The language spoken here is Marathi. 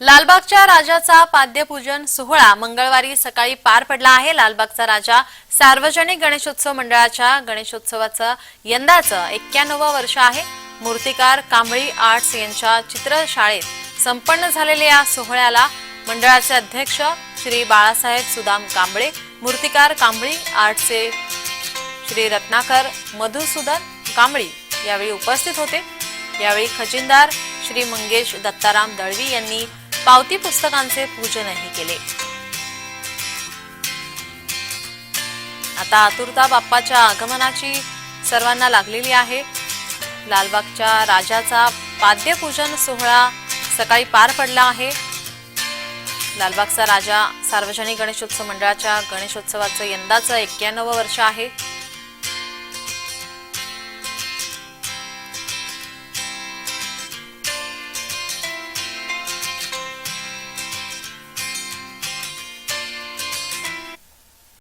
लालबागच्या राजाचा पाद्यपूजन सोहळा मंगळवारी सकाळी पार पडला आहे. लालबागचा राजा सार्वजनिक गणेशोत्सव मंडळाच्या गणेशोत्सवाचं यंदाचं एक्क्याण्णवं वर्ष आहे. मूर्तिकार कांबळी आर्ट्स यांच्या चित्रशाळेत संपन्न झालेल्या या सोहळ्याला मंडळाचे अध्यक्ष श्री बाळासाहेब सुदाम कांबळे मूर्तिकार कांबळी आर्टचे श्री रत्नाकर मधुसूदन कांबळी यावेळी उपस्थित होते. यावेळी खजिनदार श्री मंगेश दत्ताराम दळवी यांनी पावती पुस्तकांचे पूजनही केले. आता आतुरता बाप्पाच्या आगमनाची सर्वांना लागलेली आहे. लालबागच्या राजाचा पाद्यपूजन सोहळा सकाळी पार पडला आहे. लालबागचा राजा सार्वजनिक गणेशोत्सव मंडळाच्या गणेशोत्सवाचं यंदाचं एक्क्याण्णव वर्ष आहे.